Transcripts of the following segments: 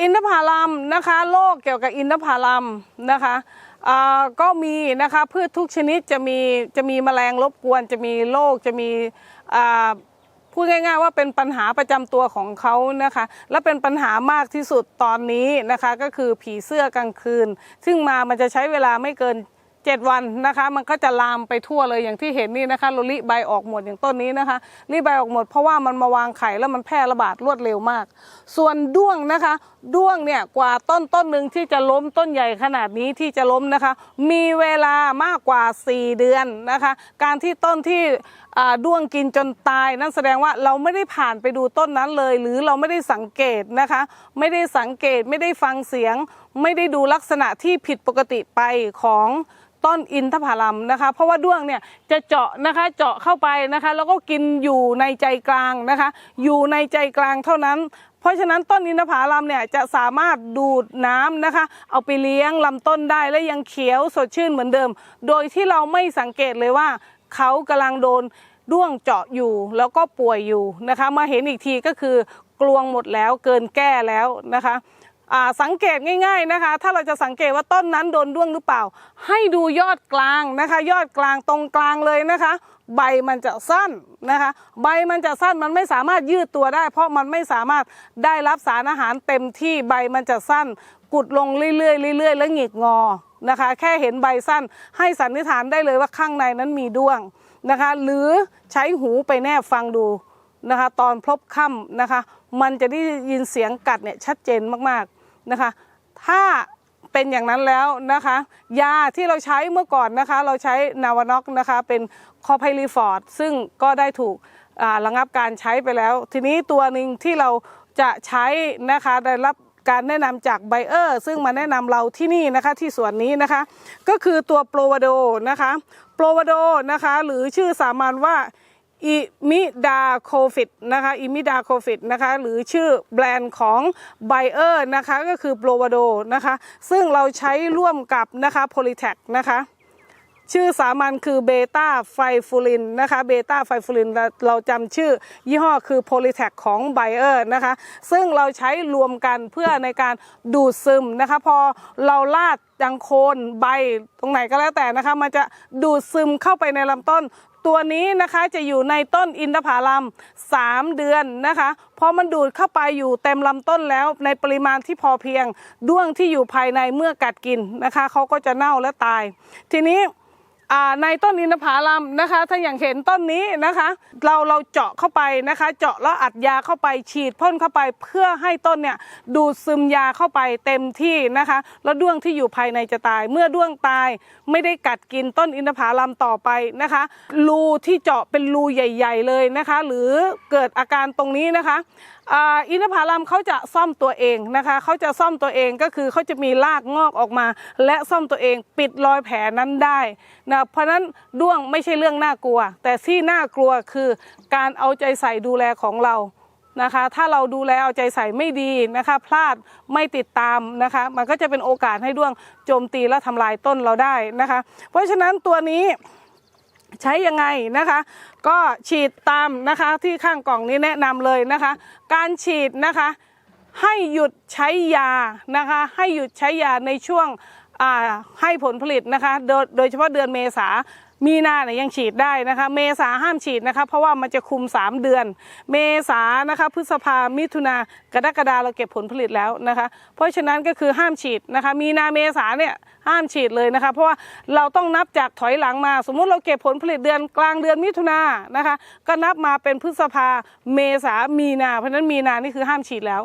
อินทผลัมนะคะโรคเกี่ยวกับอินทผลัมนะคะก็มีนะคะพืชทุกชนิดจะมีจะมีแมลงรบกวนจะมีโรคจะมีพูดง่ายๆว่าเป็นปัญหาประจำตัวของเขานะคะ และเป็นปัญหามากที่สุดตอนนี้นะคะ ก็คือผีเสื้อกลางคืน ซึ่งมามันจะใช้เวลาไม่เกิน 7 วันนะคะ มันก็จะลามไปทั่วเลยอย่างที่เห็นนี่นะคะโลลิใบออกหมดอย่างต้นนี้นะคะรีใบออกหมดเพราะว่ามันมาวางไข่แล้วมันแพร่ระบาดรวดเร็วมาก ส่วนด้วงนะคะ ด้วงเนี่ยกว่าต้นต้นหนึ่งที่จะล้มต้นใหญ่ขนาดนี้ที่จะล้มนะคะ มีเวลามากกว่า 4 เดือนนะคะ การที่ต้นที่ด้วงกินจนตาย นั่นแสดงว่าเราไม่ได้ผ่านไปดูต้นนั้นเลย หรือเราไม่ได้สังเกตนะคะ ไม่ได้สังเกตไม่ได้ฟังเสียง ไม่ได้ดูลักษณะที่ผิดปกติไปของ ต้นอินทผลัมนะคะ เพราะว่าด้วงเนี่ยจะเจาะนะคะเจาะเข้าไปนะคะ แล้วก็กินอยู่ในใจกลางนะคะ อยู่ในใจกลางเท่านั้น เพราะฉะนั้นต้นอินทผลัมเนี่ยจะสามารถดูดน้ำนะคะ เอาไปเลี้ยงลำต้นได้และยังเขียวสดชื่นเหมือนเดิม โดยที่เราไม่สังเกตเลยว่าเขากำลังโดนด้วงเจาะอยู่แล้วก็ป่วยอยู่นะคะ มาเห็นอีกทีก็คือกลวงหมดแล้วเกินแก้แล้วนะคะ สังเกตง่าย ๆนะคะ ถ้าเราจะสังเกตว่าต้นนั้นโดนด้วงหรือเปล่า ให้ดูยอดกลางนะคะ ยอดกลางตรงกลางเลยนะคะ ใบมันจะสั้นนะคะ ใบมันจะสั้นมันไม่สามารถยืดตัวได้ เพราะมันไม่สามารถได้รับสารอาหารเต็มที่ใบมันจะสั้น กุดลงเรื่อยๆเรื่อยๆแล้วหงิกงอนะคะ แค่เห็นใบสั้นให้สันนิษฐานได้เลยว่าข้างในนั้นมีด้วงนะคะ หรือใช้หูไปแนบฟังดูนะคะ ตอนพลบค่ำนะคะ มันจะได้ยินเสียงกัดเนี่ยชัดเจนมากๆ นะคะ ถ้าเป็นอย่างนั้นแล้วนะคะ ยาที่เราใช้เมื่อก่อนนะคะ เราใช้นาวานอกนะคะเป็นคอไพลีฟอร์ดซึ่งก็ได้ถูกระงับการใช้ไปแล้ว ทีนี้ตัวหนึ่งที่เราจะใช้นะคะได้รับการแนะนำจากไบเออร์ซึ่งมาแนะนำเราที่นี่นะคะที่สวนนี้นะคะ ก็คือตัวโปรวาโดนะคะโปรวาโดนะคะหรือชื่อสามัญว่า อิมิดาโคฟิดนะคะอิมิดาโคฟิดนะคะหรือชื่อแบรนด์ของไบเออร์นะคะก็คือโปรวาโดนะคะซึ่งเราใช้ร่วมกับนะคะโพลิแทคนะคะชื่อสามัญคือเบต้าไฟฟูลินนะคะเบต้าไฟฟูลินเราจำชื่อยี่ห้อคือโพลิแทคของไบเออร์นะคะซึ่งเราใช้รวมกันเพื่อในการดูดซึมนะคะพอเราลาดยังโคนใบตรงไหนก็แล้วแต่นะคะมันจะดูดซึมเข้าไปในลำต้น ตัวนี้นะคะจะอยู่ในต้นอินทผลัม 3 เดือนนะคะพอมันดูดเข้าไปอยู่เต็มลำต้นแล้วในปริมาณที่พอเพียงด้วงที่อยู่ภายในเมื่อกัดกินนะคะเขาก็จะเน่าและตาย ทีนี้ ในต้นอินทผลัมนะคะ ถ้าอย่างเห็นต้นนี้นะคะ เราเราเจาะเข้าไปนะคะ เจาะแล้วอัดยาเข้าไปฉีดพ่นเข้าไปเพื่อให้ต้นเนี่ยดูดซึมยาเข้าไปเต็มที่นะคะ แล้วด้วงที่อยู่ภายในจะตาย เมื่อด้วงตายไม่ได้กัดกินต้นอินทผลัมต่อไปนะคะ รูที่เจาะเป็นรูใหญ่ ๆ เลยนะคะ หรือเกิดอาการตรงนี้นะคะ อินทผลัมเขาจะซ่อมตัวเองนะคะเขาจะซ่อมตัวเองก็คือเขาจะมีรากงอกออกมา และซ่อมตัวเองปิดรอยแผลนั้นได้นะเพราะนั้นด้วงไม่ใช่เรื่องน่ากลัว แต่ที่น่ากลัวคือการเอาใจใส่ดูแลของเรานะคะถ้าเราดูแลเอาใจใส่ไม่ดีนะคะพลาดไม่ติดตามนะคะมันก็จะเป็นโอกาสให้ด้วงโจมตีและทำลายต้นเราได้นะคะ เพราะฉะนั้นตัวนี้ ใช้ยังไงนะคะ ก็ฉีดตามนะคะที่ข้างกล่องนี้แนะนำเลยนะคะ การฉีดนะคะให้หยุดใช้ยานะคะ ให้หยุดใช้ยาในช่วงให้ผลผลิตนะคะ โดโดยเฉพาะเดือนเมษา มีนาเนี่ยยังฉีดได้นะคะ เมษาห้ามฉีดนะคะ เพราะว่ามันจะคุม 3 เดือน เมษานะคะพฤษภามิถุนากรกฎาเราเก็บผลผลิตแล้วนะคะ เพราะฉะนั้นก็คือห้ามฉีดนะคะ มีนาเมษาเนี่ยห้ามฉีดเลยนะคะ เพราะว่าเราต้องนับจากถอยหลังมา สมมุติเราเก็บผลผลิตเดือนกลางเดือนมิถุนานะคะ ก็นับมาเป็นพฤษภาเมษามีนา เพราะฉะนั้นมีนานี่คือห้ามฉีดแล้ว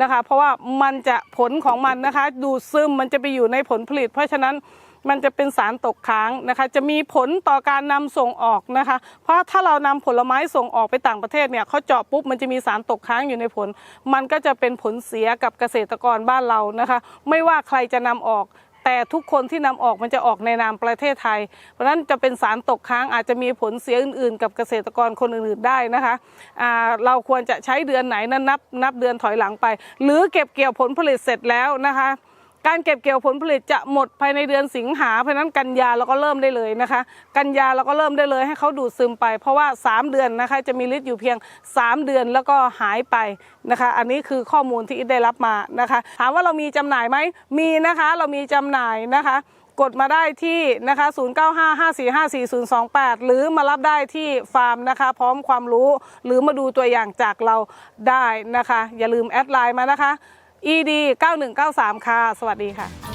นะคะ เพราะว่ามันจะผลของมันนะคะ ดูดซึมมันจะไปอยู่ในผลผลิต เพราะฉะนั้น มันจะเป็นสารตกค้างนะคะ จะมีผลต่อการนำส่งออกนะคะ เพราะถ้าเรานำผลไม้ส่งออกไปต่างประเทศเนี่ยเขาเจาะปุ๊บมันจะมีสารตกค้างอยู่ในผล มันก็จะเป็นผลเสียกับเกษตรกรบ้านเรานะคะ ไม่ว่าใครจะนำออกแต่ทุกคนที่นำออกมันจะออกในนามประเทศไทย เพราะฉะนั้นจะเป็นสารตกค้างอาจจะมีผลเสียอื่น ๆ กับเกษตรกรคนอื่นๆได้นะคะเราควรจะใช้เดือนไหนนั้นนับนับเดือนถอยหลังไป หรือเก็บเกี่ยวผลผลิตเสร็จแล้วนะคะ การเก็บเกี่ยวผลผลิตจะหมดภายในเดือนสิงหาเพราะนั้นกันยาเราก็เริ่มได้เลยนะคะ กันยาเราก็เริ่มได้เลยให้เขาดูดซึมไป เพราะว่า 3 เดือนนะคะจะมีฤทธิ์อยู่เพียง 3 เดือนแล้วก็หายไปนะคะ อันนี้คือข้อมูลที่อิทได้รับมานะคะ ถามว่าเรามีจำหน่ายไหมมีนะคะเรามีจำหน่ายนะคะกดมาได้ที่นะคะ 0955454028 หรือมารับได้ที่ฟาร์มนะคะ พร้อมความรู้ หรือมาดูตัวอย่างจากเราได้นะคะ อย่าลืมแอดไลน์มานะคะ ed 9193 ค่ะ สวัสดีค่ะ